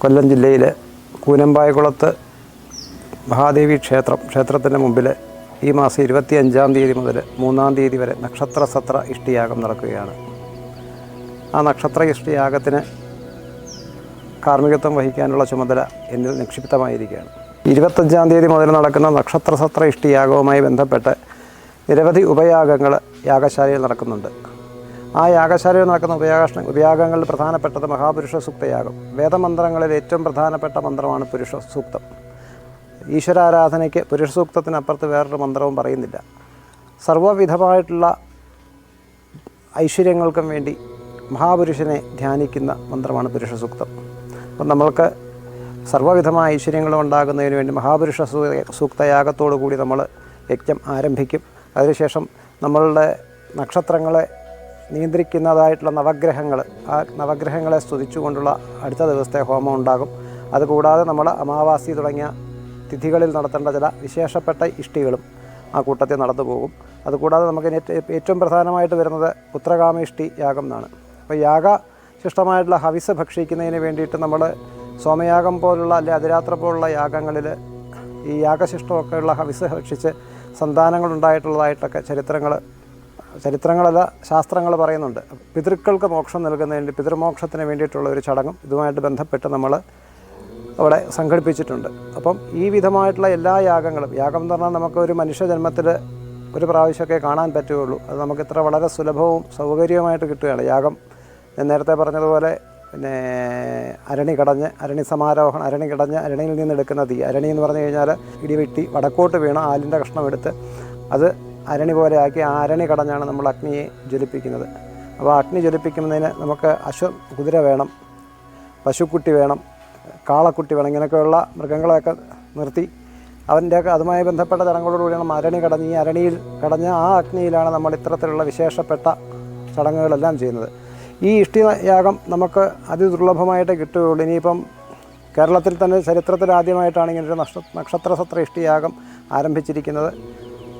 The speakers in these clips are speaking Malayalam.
കൊല്ലം ജില്ലയിലെ കൂനമ്പായകുളത്ത് മഹാദേവി ക്ഷേത്രം ക്ഷേത്രത്തിന്റെ മുമ്പിൽ ഈ മാസം ഇരുപത്തി അഞ്ചാം തീയതി മുതൽ മൂന്നാം തീയതി വരെ നക്ഷത്ര സത്ര ഇഷ്ടിയാഗം നടക്കുകയാണ്. ആ നക്ഷത്ര ഇഷ്ടിയാഗത്തിന് കാർമ്മികത്വം വഹിക്കാനുള്ള ചുമതല എന്നിൽ നിക്ഷിപ്തമായിരിക്കുകയാണ്. ഇരുപത്തഞ്ചാം തീയതി മുതൽ നടക്കുന്ന നക്ഷത്ര സത്ര ഇഷ്ടിയാഗവുമായി ബന്ധപ്പെട്ട് നിരവധി ഉപയാഗങ്ങൾ യാഗശാലയിൽ നടക്കുന്നുണ്ട്. ആ യാഗശാലയിൽ നടക്കുന്ന ഉപയാഗ ഉപയാഗങ്ങളിൽ പ്രധാനപ്പെട്ടത് മഹാപുരുഷ സൂക്തയാഗം. വേദമന്ത്രങ്ങളിൽ ഏറ്റവും പ്രധാനപ്പെട്ട മന്ത്രമാണ് പുരുഷ സൂക്തം. ഈശ്വരാരാധനയ്ക്ക് പുരുഷ സൂക്തത്തിനപ്പുറത്ത് വേറൊരു മന്ത്രവും പറയുന്നില്ല. സർവവിധമായിട്ടുള്ള ഐശ്വര്യങ്ങൾക്കും വേണ്ടി മഹാപുരുഷനെ ധ്യാനിക്കുന്ന മന്ത്രമാണ് പുരുഷ സൂക്തം. അപ്പം നമ്മൾക്ക് സർവവിധമായ ഐശ്വര്യങ്ങളും ഉണ്ടാകുന്നതിന് വേണ്ടി മഹാപുരുഷ സൂക്തയാഗത്തോടു കൂടി നമ്മൾ യജ്ഞം ആരംഭിക്കും. അതിനുശേഷം നമ്മളുടെ നക്ഷത്രങ്ങളെ നിയന്ത്രിക്കുന്നതായിട്ടുള്ള നവഗ്രഹങ്ങൾ ആ നവഗ്രഹങ്ങളെ സ്തുതിച്ചുകൊണ്ടുള്ള അടുത്ത ദിവസത്തെ ഹോമം ഉണ്ടാകും. അതുകൂടാതെ നമ്മൾ അമാവാസി തുടങ്ങിയ തിഥികളിൽ നടത്തേണ്ട ചില വിശേഷപ്പെട്ട ഇഷ്ടികളും ആ കൂട്ടത്തിൽ നടന്നു പോകും. അതുകൂടാതെ നമുക്ക് ഏറ്റവും പ്രധാനമായിട്ട് വരുന്നത് പുത്രകാമേഷ്ടി യാഗം എന്നാണ്. അപ്പോൾ യാഗ ശിഷ്ടമായിട്ടുള്ള ഹവിസ് ഭക്ഷിക്കുന്നതിന് വേണ്ടിയിട്ട് നമ്മൾ സോമയാഗം പോലുള്ള അല്ലെ അതിരാത്ര പോലുള്ള യാഗങ്ങളിൽ ഈ യാഗശിഷ്ടമൊക്കെയുള്ള ഹവിസ് ഭക്ഷിച്ച് സന്താനങ്ങളുണ്ടായിട്ടുള്ളതായിട്ടൊക്കെ ചരിത്രങ്ങൾ ചരിത്രങ്ങളല്ല ശാസ്ത്രങ്ങൾ പറയുന്നുണ്ട്. പിതൃക്കൾക്ക് മോക്ഷം നൽകുന്നതിന് പിതൃമോക്ഷത്തിന് വേണ്ടിയിട്ടുള്ള ഒരു ചടങ്ങും ഇതുമായിട്ട് ബന്ധപ്പെട്ട് നമ്മൾ അവിടെ സംഘടിപ്പിച്ചിട്ടുണ്ട്. അപ്പം ഈ വിധമായിട്ടുള്ള എല്ലാ യാഗങ്ങളും യാഗം എന്ന് പറഞ്ഞാൽ നമുക്ക് ഒരു മനുഷ്യജന്മത്തിൽ ഒരു പ്രാവശ്യമൊക്കെ കാണാൻ പറ്റുകയുള്ളൂ. അത് നമുക്ക് ഇത്ര വളരെ സുലഭവും സൗകര്യവുമായിട്ട് കിട്ടുകയാണ്. യാഗം ഞാൻ നേരത്തെ പറഞ്ഞതുപോലെ പിന്നെ അരണി കടഞ്ഞ് അരണി സമാരോഹണം അരണി കടഞ്ഞ് അരണിയിൽ നിന്ന് എടുക്കുന്ന തീ. അരണി എന്ന് പറഞ്ഞു കഴിഞ്ഞാൽ ഇടിവെട്ടി വടക്കോട്ട് വീണ ആലിന്റെ കഷ്ണം എടുത്ത് അത് അരണി പോലെ ആക്കി ആ അരണി കടഞ്ഞാണ് നമ്മൾ അഗ്നിയെ ജ്വലിപ്പിക്കുന്നത്. അപ്പോൾ അഗ്നി ജ്വലിപ്പിക്കുന്നതിന് നമുക്ക് അശ്വ കുതിര വേണം പശുക്കുട്ടി വേണം കാളക്കുട്ടി വേണം ഇങ്ങനെയൊക്കെയുള്ള മൃഗങ്ങളെയൊക്കെ നിർത്തി അവന്റെയൊക്കെ അതുമായി ബന്ധപ്പെട്ട ചടങ്ങുകളോടുകൂടിയാണ് അരണി കടഞ്ഞ് ഈ അരണിയിൽ കടഞ്ഞ ആ അഗ്നിയിലാണ് നമ്മൾ ഇത്തരത്തിലുള്ള വിശേഷപ്പെട്ട ചടങ്ങുകളെല്ലാം ചെയ്യുന്നത്. ഈ ഇഷ്ടിയാഗം നമുക്ക് അതിദുർലഭമായിട്ട് കിട്ടുകയുള്ളൂ. ഇനിയിപ്പം കേരളത്തിൽ തന്നെ ചരിത്രത്തിൽ ആദ്യമായിട്ടാണ് ഇങ്ങനെ ഒരു നക്ഷ നക്ഷത്ര സത്ര ഇഷ്ടിയാഗം ആരംഭിച്ചിരിക്കുന്നത്.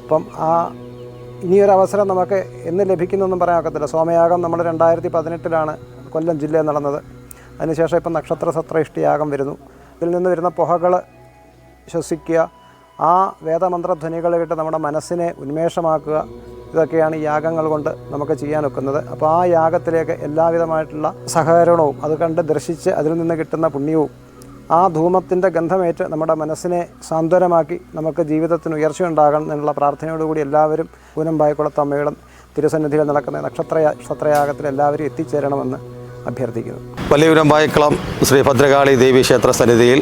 അപ്പം ആ ഇനിയൊരു അവസരം നമുക്ക് എന്ന് ലഭിക്കുന്നൊന്നും പറയാൻ ഒക്കത്തില്ല. സോമയാഗം നമ്മൾ രണ്ടായിരത്തി പതിനെട്ടിലാണ് കൊല്ലം ജില്ലയിൽ നടന്നത്. അതിനുശേഷം ഇപ്പം നക്ഷത്ര സത്ര ഇഷ്ടിയാഗം വരുന്നു. ഇതിൽ നിന്ന് വരുന്ന പുഹകൾ ശ്വസിക്കുക ആ വേദമന്ത്രധ്വനികൾ കേട്ട് നമ്മുടെ മനസ്സിനെ ഉന്മേഷമാക്കുക ഇതൊക്കെയാണ് യാഗങ്ങൾ കൊണ്ട് നമുക്ക് ചെയ്യാൻ ഒക്കുന്നത്. അപ്പോൾ ആ യാഗത്തിലേക്ക് എല്ലാവിധമായിട്ടുള്ള സഹകരണവും അത് കണ്ട് ദർശിച്ച് അതിൽ നിന്ന് കിട്ടുന്ന പുണ്യവും ആ ധൂമത്തിന്റെ ഗന്ധമേറ്റ് നമ്മുടെ മനസ്സിനെ സാന്ത്വനമാക്കി നമുക്ക് ജീവിതത്തിന് ഉയർച്ചയുണ്ടാകണം എന്നുള്ള പ്രാർത്ഥനയോടുകൂടി എല്ലാവരും പൂനമ്പായക്കുളത്ത് അമ്മയുടെ തിരുസന്നിധിയിൽ നടക്കുന്ന നക്ഷത്ര നക്ഷത്രയാഗത്തിൽ എല്ലാവരും എത്തിച്ചേരണമെന്ന് അഭ്യർത്ഥിക്കുന്നു. വലിയൂരമ്പായക്കുളം ശ്രീ ഭദ്രകാളി ദേവി ക്ഷേത്ര സന്നിധിയിൽ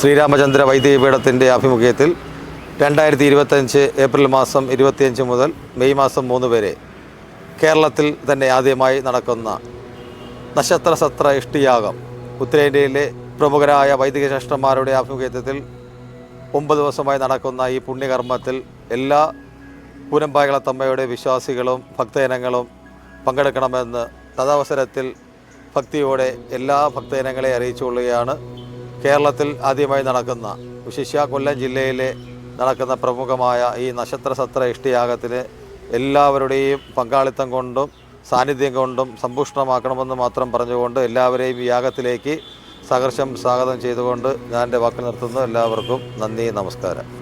ശ്രീരാമചന്ദ്ര വൈദ്യപീഠത്തിന്റെ ആഭിമുഖ്യത്തിൽ രണ്ടായിരത്തി ഇരുപത്തഞ്ച് ഏപ്രിൽ മാസം ഇരുപത്തിയഞ്ച് മുതൽ മെയ് മാസം മൂന്ന് വരെ കേരളത്തിൽ തന്നെ ആദ്യമായി നടക്കുന്ന നക്ഷത്ര സത്ര ഇഷ്ടിയാഗം ഉത്തരേന്ത്യയിലെ പ്രമുഖരായ വൈദിക ആഭിമുഖ്യത്വത്തിൽ ഒമ്പത് ദിവസമായി നടക്കുന്ന ഈ പുണ്യകർമ്മത്തിൽ എല്ലാ പൂരമ്പായകളത്തമ്മയുടെ വിശ്വാസികളും ഭക്തജനങ്ങളും പങ്കെടുക്കണമെന്ന് തദവസരത്തിൽ ഭക്തിയോടെ എല്ലാ ഭക്തജനങ്ങളെ അറിയിച്ചുകൊള്ളുകയാണ്. കേരളത്തിൽ ആദ്യമായി നടക്കുന്ന വിശിഷ്യ കൊല്ലം ജില്ലയിലെ നടക്കുന്ന പ്രമുഖമായ ഈ നക്ഷത്ര സത്ര ഇഷ്ടിയാഗത്തിന് എല്ലാവരുടെയും പങ്കാളിത്തം കൊണ്ടും സാന്നിധ്യം കൊണ്ടും സമ്പുഷ്ടമാക്കണമെന്ന് മാത്രം പറഞ്ഞുകൊണ്ട് എല്ലാവരെയും ഈ യാഗത്തിലേക്ക് സഹർഷം സ്വാഗതം ചെയ്തുകൊണ്ട് ഞാൻ എന്റെ വാക്ക് നിർത്തുന്നു. എല്ലാവർക്കും നന്ദി നമസ്കാരം.